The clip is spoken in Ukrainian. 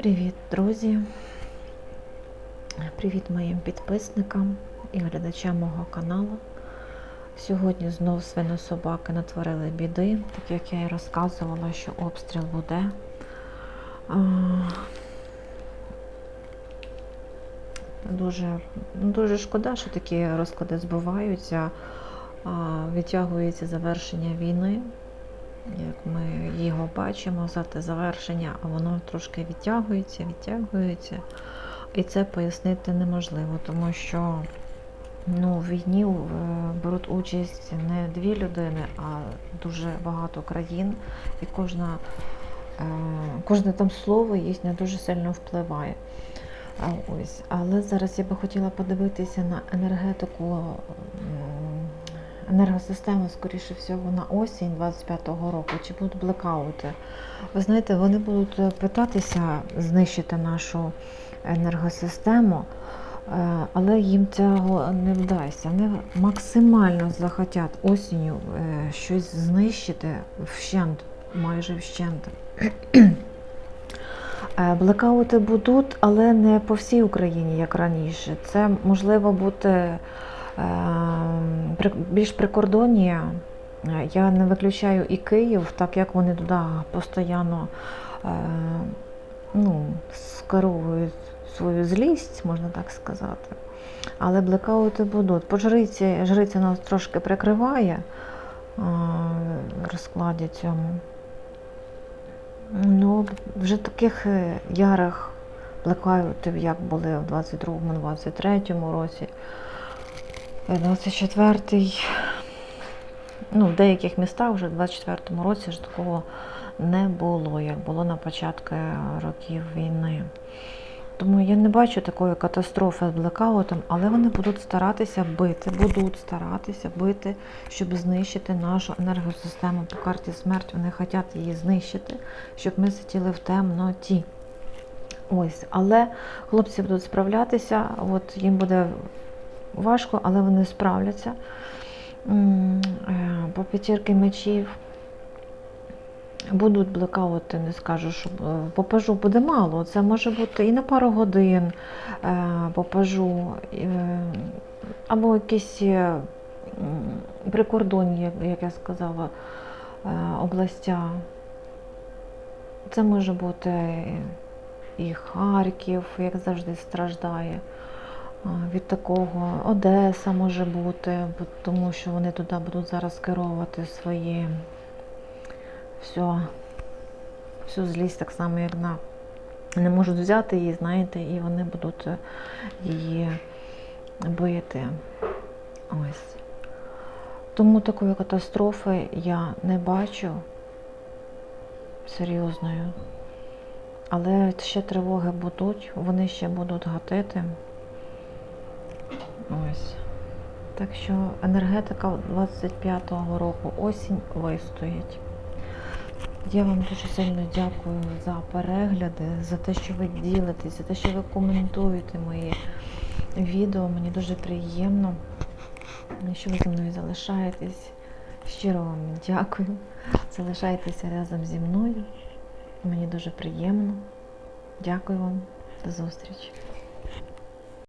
Привіт, друзі! Привіт моїм підписникам і глядачам мого каналу. Сьогодні знов свинособаки натворили біди, так як я і розказувала, що обстріл буде. Дуже, дуже шкода, що такі розклади збуваються, відтягується завершення війни. Як ми його бачимо, за те завершення, а воно трошки відтягується, відтягується. І це пояснити неможливо, тому що ну, в війні е, беруть участь не дві людини, а дуже багато країн, і кожна, е, кожне там слово їхнє дуже сильно впливає. Ось. Але зараз я би хотіла подивитися на енергетику енергосистеми, скоріше всього, на осінь 25-го року, чи будуть блекаути. Ви знаєте, вони будуть е, питатися знищити нашу енергосистему, е, але їм цього не вдасться. Вони максимально захотять осінню е, щось знищити вщент, майже вщент. Блекаути будуть, але не по всій Україні, як раніше. Це можливо бути більш прикордонні. Е, Я не виключаю і Київ, так як вони туди постійно е, ну, скеровують свою злість, можна так сказати. Але блекаути будуть. По жриця нас трошки прикриває е, в розкладі цьому. Ну, вже таких е, ярих блекаутів, як були в 22-му, 23-му році, е, 24-й, ну, в деяких містах вже в 24-му році ж такого не було, як було на початку років війни. Тому я не бачу такої катастрофи з блекаутом, але вони будуть старатися бити, будуть старатися бити, щоб знищити нашу енергосистему по карті смерть. Вони хочуть її знищити, щоб ми сиділи в темноті. Ось, але хлопці будуть справлятися, от їм буде важко, але вони справляться. Е, По п'ятірки мечів будуть блекаути, не скажу, що е, по пажу буде мало. Це може бути і на пару годин е, по пажу, е, або якісь е, прикордонні, як- я сказала, е, областя. Це може бути і Харків, як завжди, страждає. Від такого Одеса може бути, тому що вони туди будуть зараз керувати свої все, всю злість так само, як на. Не можуть взяти її, знаєте, і вони будуть е, її бити. Ось. Тому такої катастрофи я не бачу серйозною. Але ще тривоги будуть, вони ще будуть гатити. Ось. Так що енергетика 25-го року осінь вистоїть. Я вам дуже сильно дякую за перегляди, за те, що ви ділитесь, за те, що ви коментуєте мої відео. Мені дуже приємно, що ви зі мною залишаєтесь. Щиро вам дякую. Залишайтеся разом зі мною. Мені дуже приємно. Дякую вам. До зустрічі.